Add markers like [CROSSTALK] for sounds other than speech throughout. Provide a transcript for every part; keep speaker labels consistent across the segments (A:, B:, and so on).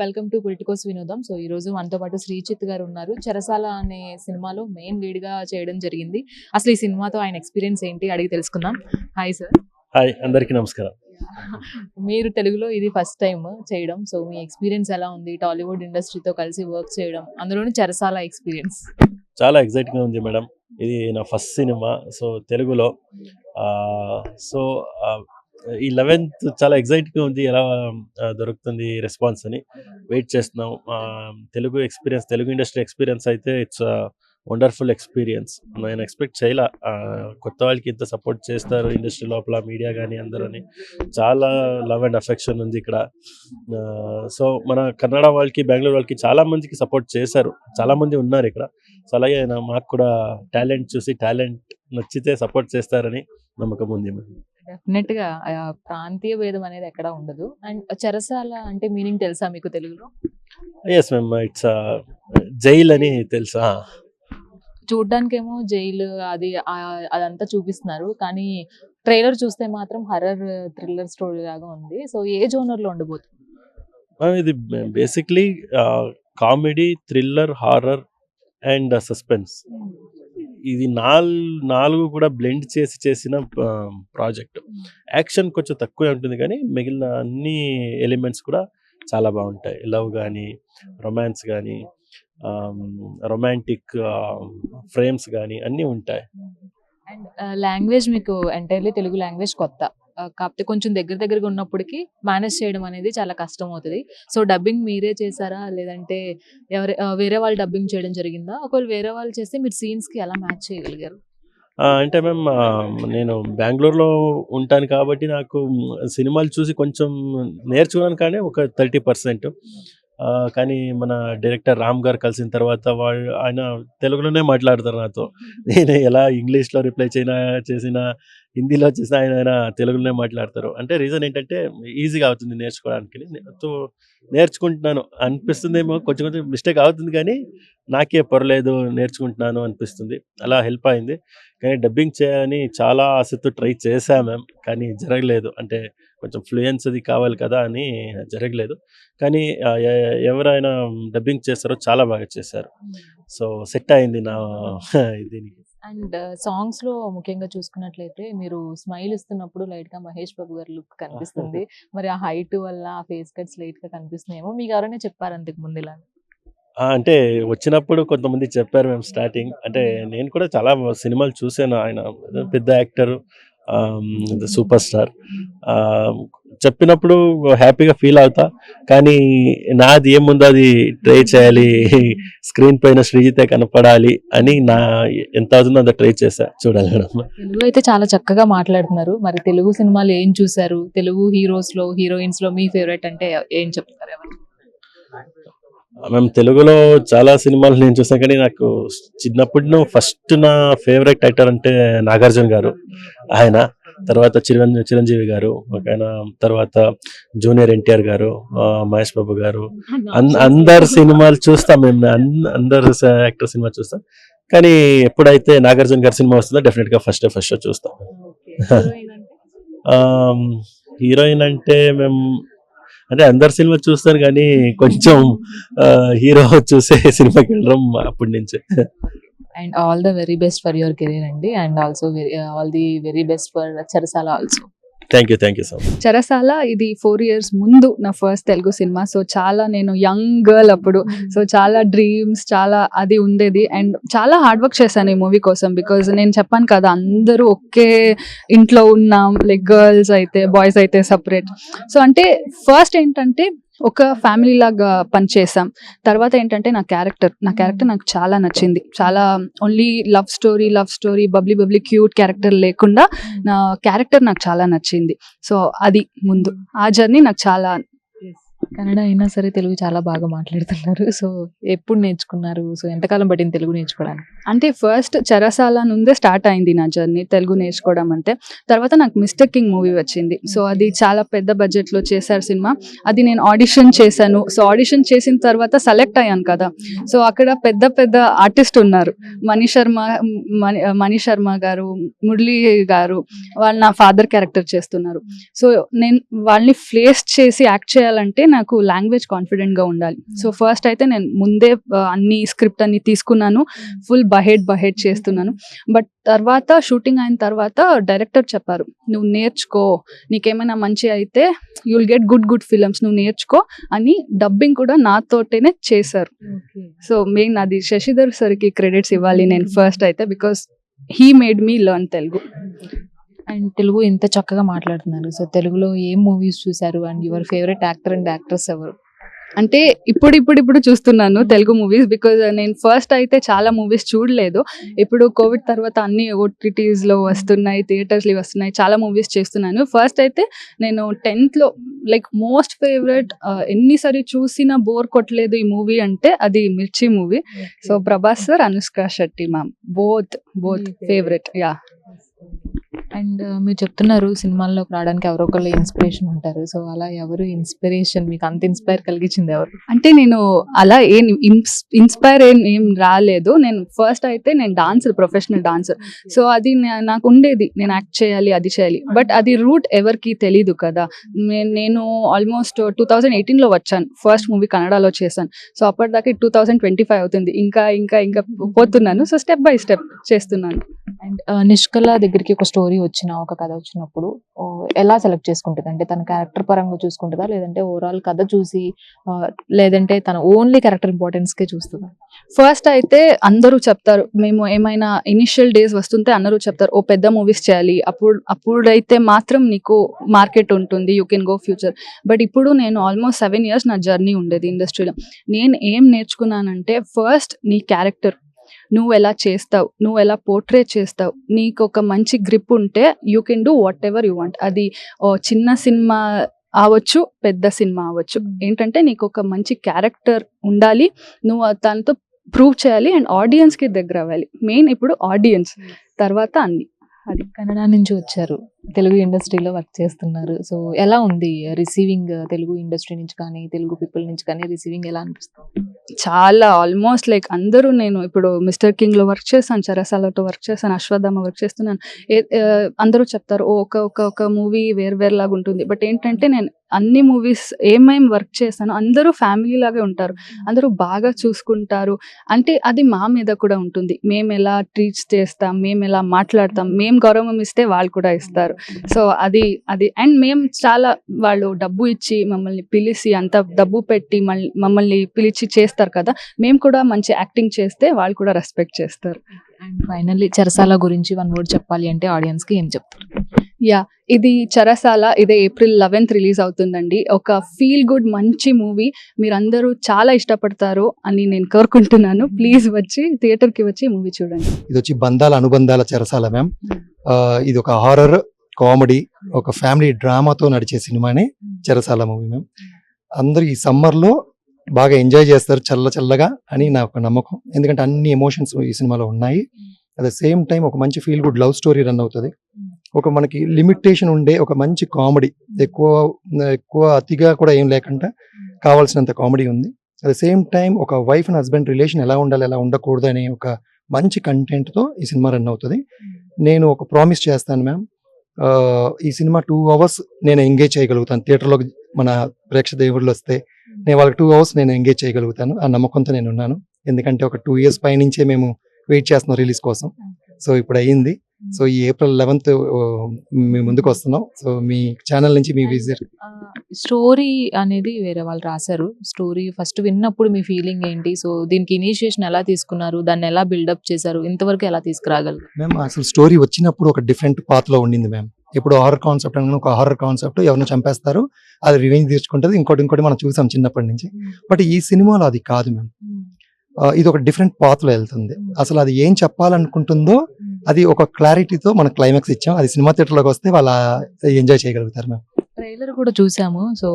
A: Welcome to Politicos Vinodam. So ఈ రోజు మనతో పాటు శ్రీచిత్ గారు ఉన్నారు. చెరసాల అనే సినిమాలో మెయిన్ లీడ్గా చేయడం జరిగింది. అసలు ఈ సినిమాతో ఆయన ఎక్స్పీరియన్స్ ఏంటి అడిగి తెలుసుకుందాం. హాయ్ సార్
B: హాయ్ అందరికీ నమస్కారం. [LAUGHS]
A: మీరు తెలుగులో ఇది ఫస్ట్ టైం చేయడం. సో మీ ఎక్స్పీరియన్స్ ఎలా ఉంది? టాలీవుడ్ ఇండస్ట్రీతో కలిసి వర్క్ చేయడం. అందులోని చెరసాల ఎక్స్పీరియన్స్
B: చాలా ఎగ్జైటింగ్గా ఉంది మేడం ఇది నా ఫస్ట్ సినిమా సో తెలుగులో. సో ఈ లెవెన్త్ చాలా ఎగ్జైట్గా ఉంది. ఎలా దొరుకుతుంది రెస్పాన్స్ అని వెయిట్ చేస్తున్నాం. Telugu experience Telugu industry experience అయితే ఇట్స్ వండర్ఫుల్ ఎక్స్పీరియన్స్. నేను ఎక్స్పెక్ట్ చేయలే. కొత్త వాళ్ళకి ఇంత సపోర్ట్ చేస్తారు ఇండస్ట్రీ లోపల మీడియా కానీ అందరూ చాలా లవ్ అండ్ అఫెక్షన్ ఉంది ఇక్కడ. సో మన కన్నడ వాళ్ళకి బెంగళూరు వాళ్ళకి చాలా మందికి సపోర్ట్ చేశారు. చాలా మంది ఉన్నారు ఇక్కడ. సో అలాగే మాకు కూడా టాలెంట్ చూసి టాలెంట్ నచ్చితే సపోర్ట్ చేస్తారని నమ్మకం ఉంది
A: డెఫినెట్గా ప్రాంతీయ భేదం అనేది ఎక్కడ ఉండదు. అండ్ చెరసాల అంటే మీనింగ్ తెలుసా మీకు తెలుగులో?
B: ఎస్ మ్యామ్ ఇట్స్ జైల్ అని తెలుసా.
A: చూడ్డానికేమో జైలు అది అదంతా చూపిస్తున్నారు. కానీ ట్రైలర్ చూస్తే మాత్రం హర్రర్ థ్రిల్లర్ స్టోరీ లాగా ఉంది. సో ఏ జోనర్లో ఉండబోతుంది
B: ఇది basically comedy thriller horror and suspense. ఇది నాలుగు నాలుగు కూడా బ్లెండ్ చేసి చేసిన ప్రాజెక్ట్ యాక్షన్ కొంచెం తక్కువే ఉంటుంది కానీ మిగిలిన అన్ని ఎలిమెంట్స్ కూడా చాలా బాగుంటాయి. లవ్ కానీ రొమాన్స్ కానీ రొమాంటిక్ ఫ్రేమ్స్ కానీ అన్నీ ఉంటాయి.
A: అండ్ లాంగ్వేజ్ మీకు ఎంటైర్లీ తెలుగు లాంగ్వేజ్ కొత్త. కాకపోతే కొంచెం దగ్గర దగ్గరగా ఉన్నప్పటికీ మేనేజ్ చేయడం అనేది చాలా కష్టం అవుతుంది సో డబ్బింగ్ మీరే చేశారా? లేదంటే ఎవరి వేరే వాళ్ళు డబ్బింగ్ చేయడం జరిగిందా? ఒకవేళ వేరే వాళ్ళు చేస్తే మీరు సీన్స్కి ఎలా మ్యాచ్ చేయగలిగారు?
B: అంటే మ్యామ్ నేను బెంగళూరులో ఉంటాను కాబట్టి నాకు సినిమాలు చూసి కొంచెం నేర్చుకున్నాను కానీ ఒక థర్టీ పర్సెంట్. కానీ మన డైరెక్టర్ రామ్ గారు కలిసిన తర్వాత వాళ్ళు ఆయన తెలుగులోనే మాట్లాడతారు నాతో. [LAUGHS] నేను ఎలా ఇంగ్లీష్లో రిప్లై చేసినా చేసిన హిందీలో చేసిన ఆయన ఆయన తెలుగులోనే మాట్లాడతారు. అంటే రీజన్ ఏంటంటే ఈజీగా అవుతుంది నేర్చుకోవడానికి. సో నేర్చుకుంటున్నాను. అనిపిస్తుందేమో కొంచెం కొంచెం మిస్టేక్ అవుతుంది కానీ నాకే పర్లేదు నేర్చుకుంటున్నాను అనిపిస్తుంది. అలా హెల్ప్ అయింది. కానీ డబ్బింగ్ చేయాలని చాలా ఆసక్తితో ట్రై చేశా మ్యామ్ కానీ జరగలేదు. అంటే కొంచెం ఫ్లూయెన్స్ అది కావాలి కదా అని జరగలేదు. కానీ ఎవరైనా డబ్బింగ్ చేస్తారో చాలా బాగా చేశారు. సో సెట్ అయింది నా [LAUGHS] దీనికి.
A: అండ్ సాంగ్స్లో ముఖ్యంగా చూసుకున్నట్లయితే మీరు స్మైల్ ఇస్తున్నప్పుడు లైట్గా మహేష్ బాబు గారి లుక్ కనిపిస్తుంది. [LAUGHS] మరి ఆ హైట్ వల్ల ఆ ఫేస్ కట్స్ లైట్గా కనిపిస్తున్నాయేమో మీకు ఎవరైనా చెప్పారు అంతకు ముందు ఇలా?
B: అంటే వచ్చినప్పుడు కొంతమంది చెప్పారు మేము స్టార్టింగ్ అంటే నేను కూడా చాలా సినిమాలు చూసాను ఆయన పెద్ద యాక్టర్ సూపర్ స్టార్ చెప్పినప్పుడు హ్యాపీగా ఫీల్ అవుతా. కానీ నాది ఏముందో? అది ట్రై చేయాలి. [LAUGHS] స్క్రీన్ పైన శ్రీజితే కనపడాలి అని నా ఎంత అవుతుందో అంత ట్రై చేశా. చూడాలి మేడం.
A: తెలుగు అయితే చాలా చక్కగా మాట్లాడుతున్నారు. మరి తెలుగు సినిమాలు ఏం చూసారు తెలుగు హీరోస్లో హీరోయిన్స్లో మీ ఫేవరెట్ అంటే ఏం చెప్తారు ఎవరు?
B: మేము తెలుగులో చాలా సినిమాలు నేను చూసాను కానీ నాకు చిన్నప్పుడు ఫస్ట్ నా ఫేవరెట్ యాక్టర్ అంటే నాగార్జున గారు. ఆయన తర్వాత చిరంజీవి చిరంజీవి గారు ఒక ఆయన తర్వాత జూనియర్ ఎన్టీఆర్ గారు మహేష్ బాబు గారు. అందరు సినిమాలు చూస్తాం మేము అందరు యాక్టర్ సినిమా చూస్తాం. కానీ ఎప్పుడైతే నాగార్జున గారి సినిమా వస్తుందో డెఫినెట్గా ఫస్ట్ ఫస్ట్ చూస్తాం. హీరోయిన్ [LAUGHS] అంటే మేము అంటే అందరు సినిమా చూస్తాను కానీ కొంచెం హీరో చూసే సినిమాకి వెళ్ళడం అప్పటి నుంచే.
A: And all the very best for your career అండి and also all the very best for Charasala also
B: thank you thank you so much
C: Cherasala ఇది ఫోర్ ఇయర్స్ ముందు నా ఫస్ట్ తెలుగు సినిమా. సో చాలా నేను యంగ్ గర్ల్ అప్పుడు. So చాలా dreams చాలా అది ఉండేది. అండ్ చాలా హార్డ్ వర్క్ చేశాను ఈ మూవీ కోసం బికాజ్ నేను చెప్పాను కదా అందరూ ఒకే ఇంట్లో ఉన్నాం. లైక్ గర్ల్స్ అయితే బాయ్స్ అయితే సపరేట్ సో అంటే ఫస్ట్ ఏంటంటే ఒక ఫ్యామిలీ లాగా పనిచేసాం తర్వాత ఏంటంటే నా క్యారెక్టర్ నా క్యారెక్టర్ నాకు చాలా నచ్చింది. చాలా only love story love story bubbly bubbly cute character లేకుండా నా క్యారెక్టర్ నాకు చాలా నచ్చింది. సో అది ముందు. ఆ జర్నీ నాకు చాలా
A: కన్నడ అయినా సరే తెలుగు చాలా బాగా మాట్లాడుతున్నారు. సో ఎప్పుడు నేర్చుకున్నారు? సో ఎంతకాలం పట్టింది తెలుగు నేర్చుకోవడానికి?
C: అంటే ఫస్ట్ చరసాల నుండే స్టార్ట్ అయింది నా జర్నీ తెలుగు నేర్చుకోవడం అంటే. తర్వాత నాకు మిస్టర్ కింగ్ మూవీ వచ్చింది. సో అది చాలా పెద్ద బడ్జెట్లో చేశారు సినిమా. అది నేను ఆడిషన్ చేశాను. సో ఆడిషన్ చేసిన తర్వాత సెలెక్ట్ అయ్యాను కదా. సో అక్కడ పెద్ద పెద్ద ఆర్టిస్ట్ ఉన్నారు. మణి శర్మ మణి శర్మ గారు మురళి గారు వాళ్ళు నా ఫాదర్ క్యారెక్టర్ చేస్తున్నారు. సో నేను వాళ్ళని ఫ్లేస్ చేసి యాక్ట్ చేయాలంటే నాకు నాకు లాంగ్వేజ్ కాన్ఫిడెంట్గా ఉండాలి. సో ఫస్ట్ అయితే నేను ముందే అన్ని స్క్రిప్ట్ అన్ని తీసుకున్నాను. ఫుల్ బహెడ్ బహెడ్ చేస్తున్నాను. బట్ తర్వాత షూటింగ్ అయిన తర్వాత డైరెక్టర్ చెప్పారు నువ్వు నేర్చుకో నీకేమైనా మంచి అయితే you will get good good films నువ్వు నేర్చుకో అని డబ్బింగ్ కూడా నాతోటేనే చేశారు. సో మెయిన్ అది శశిధర్ సార్కి క్రెడిట్స్ ఇవ్వాలి నేను ఫస్ట్ అయితే because he made me learn Telugu
A: and Telugu ఎంత చక్కగా మాట్లాడుతున్నారు. సో తెలుగులో ఏం మూవీస్ చూసారు? And your favourite actor and actress ఎవరు?
C: అంటే ఇప్పుడు ఇప్పుడు ఇప్పుడు చూస్తున్నాను తెలుగు మూవీస్ బికాజ్ నేను ఫస్ట్ అయితే చాలా మూవీస్ చూడలేదు. ఇప్పుడు కోవిడ్ తర్వాత అన్ని OTTs లో వస్తున్నాయి థియేటర్స్లో వస్తున్నాయి చాలా మూవీస్ చేస్తున్నాను. ఫస్ట్ అయితే నేను టెన్త్లో లైక్ మోస్ట్ ఫేవరెట్ ఎన్నిసారి చూసినా బోర్ కొట్టలేదు ఈ మూవీ అంటే అది Mirchi movie. So Prabhas sir Anushka Shetty ma'am. Both both favourite yeah.
A: And మీరు చెప్తున్నారు సినిమాల్లోకి రావడానికి ఎవరో ఒకళ్ళు ఇన్స్పిరేషన్ ఉంటారు. సో అలా ఎవరు ఇన్స్పిరేషన్ మీకు అంత ఇన్స్పైర్ కలిగించింది ఎవరు?
C: అంటే నేను అలా ఏం ఇన్స్పైర్ ఏం ఏం రాలేదు. నేను ఫస్ట్ అయితే నేను డాన్సర్ ప్రొఫెషనల్ డాన్సర్. సో అది నాకు ఉండేది. నేను యాక్ట్ చేయాలి అది చేయాలి. బట్ అది రూట్ ఎవరికి తెలీదు కదా. నేను ఆల్మోస్ట్ టూ థౌజండ్ ఎయిటీన్లో వచ్చాను. ఫస్ట్ మూవీ కన్నడలో చేశాను. సో అప్పటిదాకా టూ థౌజండ్ ట్వంటీ ఫైవ్ అవుతుంది. ఇంకా ఇంకా ఇంకా పోతున్నాను. సో స్టెప్ బై స్టెప్ చేస్తున్నాను.
A: అండ్ నిష్కల దగ్గరికి ఒక స్టోరీ వచ్చిన ఒక కథ వచ్చినప్పుడు ఎలా సెలెక్ట్ చేసుకుంటుంది? అంటే తన క్యారెక్టర్ పరంగా చూసుకుంటుందా? లేదంటే ఓవరాల్ కథ చూసి లేదంటే తన ఓన్లీ క్యారెక్టర్ ఇంపార్టెన్స్కే చూస్తుందా?
C: ఫస్ట్ అయితే అందరూ చెప్తారు మేము ఏమైనా ఇనిషియల్ డేస్ వస్తుంటే అందరూ చెప్తారు ఓ పెద్ద మూవీస్ చేయాలి. అప్పుడు అప్పుడైతే మాత్రం నీకు మార్కెట్ ఉంటుంది you can go future but ఇప్పుడు నేను ఆల్మోస్ట్ సెవెన్ ఇయర్స్ నా జర్నీ ఉండేది ఇండస్ట్రీలో నేను ఏం నేర్చుకున్నానంటే ఫస్ట్ నీ క్యారెక్టర్ నువ్వు ఎలా చేస్తావు? నువ్వు ఎలా పోర్ట్రేట్ చేస్తావు? నీకు ఒక మంచి గ్రిప్ ఉంటే you can do whatever you want అది చిన్న సినిమా అవ్వచ్చు పెద్ద సినిమా అవ్వచ్చు. ఏంటంటే నీకు ఒక మంచి క్యారెక్టర్ ఉండాలి. నువ్వు దాంతో ప్రూవ్ చేయాలి అండ్ ఆడియన్స్కి దగ్గర అవ్వాలి మెయిన్ ఇప్పుడు ఆడియన్స్ తర్వాత అన్ని.
A: అది కన్నడ నుంచి వచ్చారు. తెలుగు ఇండస్ట్రీలో వర్క్ చేస్తున్నారు. సో ఎలా ఉంది? రిసీవింగ్ తెలుగు ఇండస్ట్రీ నుంచి కానీ తెలుగు పీపుల్ నుంచి కానీ రిసీవింగ్ ఎలా అనిపిస్తుంది?
C: చాలా ఆల్మోస్ట్ లైక్ అందరూ నేను ఇప్పుడు మిస్టర్ కింగ్లో వర్క్ చేశాను చరసాలతో వర్క్ చేశాను అశ్వత్థామ వర్క్ చేస్తున్నాను. ఏ- అందరూ చెప్తారు ఓ ఒక ఒక ఒక మూవీ వేరు వేరు లాగా ఉంటుంది. బట్ ఏంటంటే నేను అన్ని మూవీస్ ఏమేం వర్క్ చేశానో అందరూ ఫ్యామిలీ లాగే ఉంటారు. అందరూ బాగా చూసుకుంటారు. అంటే అది మా మీద కూడా ఉంటుంది. మేము ఎలా ట్రీట్స్ చేస్తాం మేము ఎలా మాట్లాడతాం మేము. గౌరవం ఇస్తే వాళ్ళు కూడా ఇస్తారు. సో అది అది అండ్ మేము చాలా వాళ్ళు డబ్బు ఇచ్చి మమ్మల్ని పిలిచి అంత డబ్బు పెట్టి మమ్మల్ని పిలిచి చేస్తారు కదా మేము కూడా మంచి యాక్టింగ్ చేస్తే వాళ్ళు కూడా రెస్పెక్ట్ చేస్తారు.
A: అండ్ ఫైనల్లీ చెరసాల గురించి వన్ వర్డ్ చెప్పాలి అంటే ఆడియన్స్కి ఏం చెప్తారు?
C: యా ఇది చరసాల ఇదే ఏప్రిల్ లెవెన్త్ రిలీజ్ అవుతుందండి. ఒక ఫీల్ గుడ్ మంచి మూవీ మీరందరూ చాలా ఇష్టపడతారు అని నేను కోరుకుంటున్నాను. ప్లీజ్ వచ్చి థియేటర్కి వచ్చి మూవీ చూడండి.
D: ఇది వచ్చి బంధాల అనుబంధాల చరసాల మ్యామ్ ఇది ఒక హారర్ కామెడీ ఒక ఫ్యామిలీ డ్రామాతో నడిచే సినిమానే చెరసాల మూవీ మ్యామ్ అందరూ ఈ సమ్మర్లో లో బాగా ఎంజాయ్ చేస్తారు చల్ల చల్లగా అని నా ఒక నమ్మకం. ఎందుకంటే అన్ని ఎమోషన్స్ ఈ సినిమాలో ఉన్నాయి. అట్ ద సేమ్ టైం ఒక మంచి feel good love story run అవుతుంది. ఒక మనకి లిమిటేషన్ ఉండే ఒక మంచి కామెడీ ఎక్కువ ఎక్కువ అతిగా కూడా ఏం లేకుండా కావాల్సినంత కామెడీ ఉంది. అట్ ద సేమ్ టైం ఒక వైఫ్ అండ్ హస్బెండ్ రిలేషన్ ఎలా ఉండాలి ఎలా ఉండకూడదు అనే ఒక మంచి కంటెంట్తో ఈ సినిమా రన్ అవుతుంది. నేను ఒక ప్రామిస్ చేస్తాను మ్యామ్ ఈ సినిమా టూ అవర్స్ నేను ఎంగేజ్ చేయగలుగుతాను. థియేటర్లో మన ప్రేక్షక దేవుళ్ళు వస్తే నేను వాళ్ళకి టూ అవర్స్ నేను ఎంగేజ్ చేయగలుగుతాను. ఆ నమ్మకంతో నేను ఉన్నాను. ఎందుకంటే ఒక టూ ఇయర్స్ పైనుంచే మేము వెయిట్ చేస్తున్నాం రిలీజ్ కోసం. సో ఇప్పుడు అయ్యింది. సో ఈ ఏప్రిల్ లెవెన్త్ మీ ముందుకు వస్తున్నాం. సో మీ ఛానల్ నుంచి మీ విజిట్
A: స్టోరీ అనేది వేరే వాళ్ళు రాశారు. స్టోరీ ఫస్ట్ విన్నప్పుడు మీ ఫీలింగ్ ఏంటి? సో దీనికి ఇనిషియేషన్ ఎలా తీసుకున్నారు? దాన్ని ఎలా బిల్డప్ చేశారు? ఇంతవరకు ఎలా తీసుకురాగలరు?
D: మేము అసలు స్టోరీ వచ్చినప్పుడు ఒక డిఫరెంట్ పాత్లో ఉండింది మ్యామ్ ఇప్పుడు హారర్ కాన్సెప్ట్ అనగా ఒక హారర్ కాన్సెప్ట్ ఎవరిని చంపేస్తారు. అది రివెంజ్ తీర్చుకుంటుంది ఇంకోటి ఇంకోటి మనం చూసాం చిన్నప్పటి నుంచి. బట్ ఈ సినిమాలో అది కాదు మ్యామ్ ఆ, ఇది ఒక డిఫరెంట్ పాత్లో వెళ్తుంది. అసలు అది ఏం చెప్పాలనుకుంటుందో అది ఒక క్లారిటీతో మన క్లైమాక్స్ ఇచ్చాం. అది సినిమా థియేటర్లోకి వస్తే వాళ్ళ ఎంజాయ్ చేయగలుగుతారు మ్యామ్.
A: ట్రైలర్ కూడా చూసాము. సో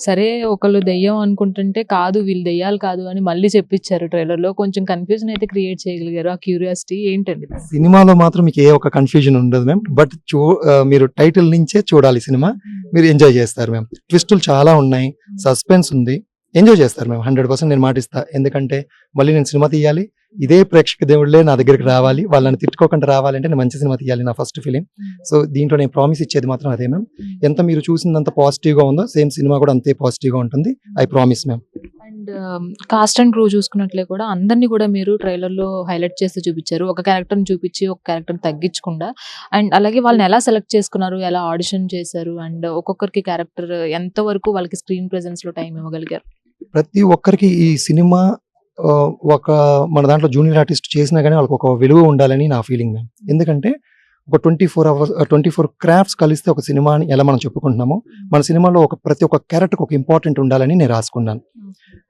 A: సరే ఒకళ్ళు దెయ్యం అనుకుంటుంటే కాదు వీళ్ళు దెయ్యాలు కాదు అని మళ్ళీ చెప్పించారు ట్రైలర్లో కొంచెం కన్ఫ్యూజన్ అయితే క్రియేట్ చేయగలిగారు ఆ క్యూరియాసిటీ ఏంటండి?
D: సినిమాలో మాత్రం మీకు ఏ ఒక కన్ఫ్యూజన్ ఉండదు మ్యామ్. బట్ చూ మీరు టైటిల్ నుంచే చూడాలి సినిమా. మీరు ఎంజాయ్ చేస్తారు మ్యామ్. ట్విస్టులు చాలా ఉన్నాయి. సస్పెన్స్ ఉంది. ఎంజాయ్ చేస్తారు మ్యామ్ హండ్రెడ్ పర్సెంట్ నేను మాటిస్తా ఎందుకంటే మళ్ళీ నేను సినిమా తీయాలి ఇదే ప్రేక్షక దేవుళ్ళే నా దగ్గరికి రావాలి వాళ్ళని తిట్టుకోకుండా రావాలంటే నేను మంచి సినిమా తీయాలి నా ఫస్ట్ ఫిలిం సో దీంట్లో నేను ప్రామిస్ ఇచ్చేది మాత్రం అదే మ్యామ్ ఎంత మీరు చూసినంత పాజిటివ్గా ఉందో సేమ్ సినిమా కూడా అంతే పాజిటివ్గా ఉంటుంది. I promise ma'am
A: and cast and crew చూసుకున్నట్లే కూడా అందరినీ కూడా మీరు ట్రైలర్లో హైలైట్ చేస్తూ చూపించారు. ఒక క్యారెక్టర్ని చూపించి ఒక క్యారెక్టర్ తగ్గించకుండా. అండ్ అలాగే వాళ్ళని ఎలా సెలెక్ట్ చేసుకున్నారు ఎలా ఆడిషన్ చేశారు? అండ్ ఒక్కొక్కరికి క్యారెక్టర్ ఎంత వరకు వాళ్ళకి స్క్రీన్ ప్రెసెన్స్లో టైం ఇవ్వగలిగారు?
D: ప్రతి ఒక్కరికి ఈ సినిమా ఒక మన దాంట్లో జూనియర్ ఆర్టిస్ట్ చేసినా కానీ వాళ్ళకి ఒక విలువ ఉండాలని నా ఫీలింగ్ మ్యామ్. ఎందుకంటే ఒక twenty four hours twenty four crafts కలిస్తే ఒక సినిమాని ఎలా మనం చెప్పుకుంటున్నామో మన సినిమాలో ఒక ప్రతి ఒక్క క్యారెక్టర్ ఒక ఇంపార్టెంట్ ఉండాలని నేను రాసుకున్నాను.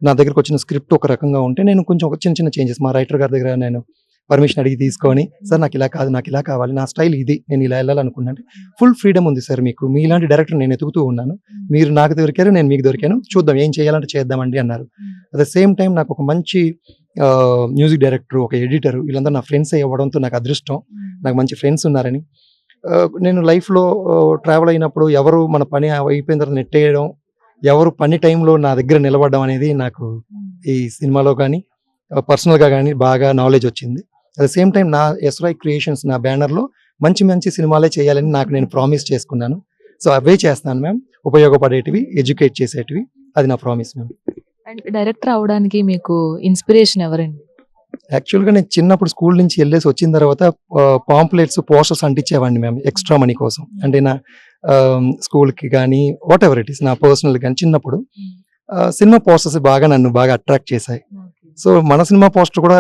D: నా దగ్గరకు వచ్చిన స్క్రిప్ట్ ఒక రకంగా ఉంటే నేను కొంచెం ఒక చిన్న చిన్న చేంజెస్ మా రైటర్ గారి దగ్గర నేను పర్మిషన్ అడిగి తీసుకొని సార్ నాకు ఇలా కాదు నాకు ఇలా కావాలి నా స్టైల్ ఇది నేను ఇలా వెళ్ళాలనుకున్నాను ఫుల్ ఫ్రీడమ్ ఉంది సార్ మీకు. మీలాంటి డైరెక్టర్ నేను ఎతుకుతూ ఉన్నాను. మీరు నాకు దొరికారు నేను మీకు దొరికాను. చూద్దాం ఏం చేయాలంటే చేద్దామండి అన్నారు. అట్ ద సేమ్ టైం నాకు ఒక మంచి మ్యూజిక్ డైరెక్టర్ ఒక ఎడిటర్ వీళ్ళందరూ నా ఫ్రెండ్స్ అవ్వడంతో నాకు అదృష్టం. నాకు మంచి ఫ్రెండ్స్ ఉన్నారని. నేను లైఫ్లో ట్రావెల్ అయినప్పుడు ఎవరు మన పని అయిపోయిన తర్వాత నెట్టేయడం ఎవరు పని టైంలో నా దగ్గర నిలబడడం అనేది నాకు ఈ సినిమాలో కానీ పర్సనల్గా కానీ బాగా నాలెడ్జ్ వచ్చింది. అట్ ద సేమ్ టైం నా ఎస్వై క్రియేషన్స్ నా బ్యానర్లో మంచి మంచి సినిమాలే చేయాలని నాకు నేను ప్రామిస్ చేసుకున్నాను. సో అవే చేస్తాను మ్యామ్ ఉపయోగపడేటివి ఎడ్యుకేట్ చేసేటివి. అది నా ప్రామిస్ మ్యామ్
A: అండ్ డైరెక్టర్ అవడానికి మీకు ఇన్స్పిరేషన్ ఎవరండి?
D: యాక్చువల్గా నేను చిన్నప్పుడు స్కూల్ నుంచి వెళ్ళేసి వచ్చిన తర్వాత పాంప్లెట్స్ పోస్టర్స్ అంటించేవాడిని మేము ఎక్స్ట్రా మనీ కోసం. అంటే నా స్కూల్కి కానీ వాట్ ఎవర్ ఇట్ ఈస్ నా పర్సనల్ కానీ చిన్నప్పుడు ఆ, సినిమా పోస్టర్స్ బాగా నన్ను బాగా అట్రాక్ట్ చేశాయి. సో మన సినిమా పోస్టర్ కూడా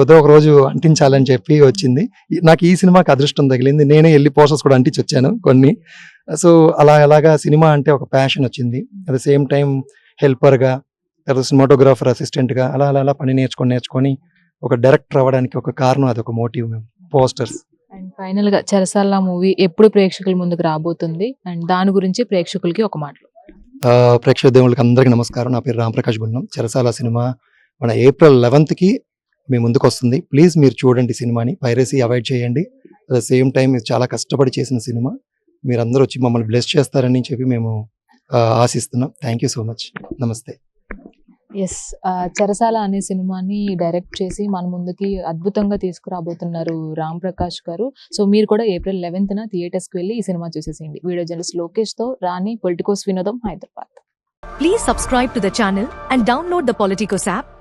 D: ఏదో ఒక రోజు అంటించాలని చెప్పి వచ్చింది. నాకు ఈ సినిమాకి అదృష్టం తగిలింది. నేనే వెళ్ళి పోస్టర్స్ కూడా అంటించి వచ్చాను కొన్ని. సో అలా అలాగా సినిమా అంటే ఒక ప్యాషన్ వచ్చింది. అట్ ద సేమ్ టైం హెల్పర్గా తర్వాత సినిమాటోగ్రాఫర్ అసిస్టెంట్గా అలా అలా అలా పని నేర్చుకొని నేర్చుకొని ఒక డైరెక్టర్ అవ్వడానికి ఒక కారణం అది ఒక మోటివ్ మేము పోస్టర్స్.
A: అండ్ ఫైనల్గా చెరసాల మూవీ ఎప్పుడు ప్రేక్షకుల ముందుకు రాబోతుంది? అండ్ దాని గురించి ప్రేక్షకులకి ఒక మాట
D: ప్రేక్షక దేవుళ్ళకి అందరికీ నమస్కారం. నా పేరు రామప్రకాష్ గుండం చెరసాల సినిమా మన ఏప్రిల్ లెవెన్త్కి మీ ముందుకు వస్తుంది. ప్లీజ్ మీరు చూడండి సినిమాని. పైరసీ అవాయిడ్ చేయండి. అట్ ద సేమ్ టైం ఇది చాలా కష్టపడి చేసిన సినిమా. మీరందరూ వచ్చి మమ్మల్ని బ్లెస్ చేస్తారని చెప్పి మేము ఆశిస్తున్నాం. Thank you so much namaste
A: yes Cherasala అనే సినిమాని డైరెక్ట్ చేసి మన ముందుకి అద్భుతంగా తీసుకురాబోతున్నారు రామ్ ప్రకాష్ గారు. సో మీరు కూడా ఏప్రిల్ లెవెన్త్న థియేటర్స్కి వెళ్ళి ఈ సినిమా చూసేసేయండి. Video journalist లోకేష్తో Rani Politicos Vinodam Hyderabad.
E: Please subscribe to the channel and download the Politicos app.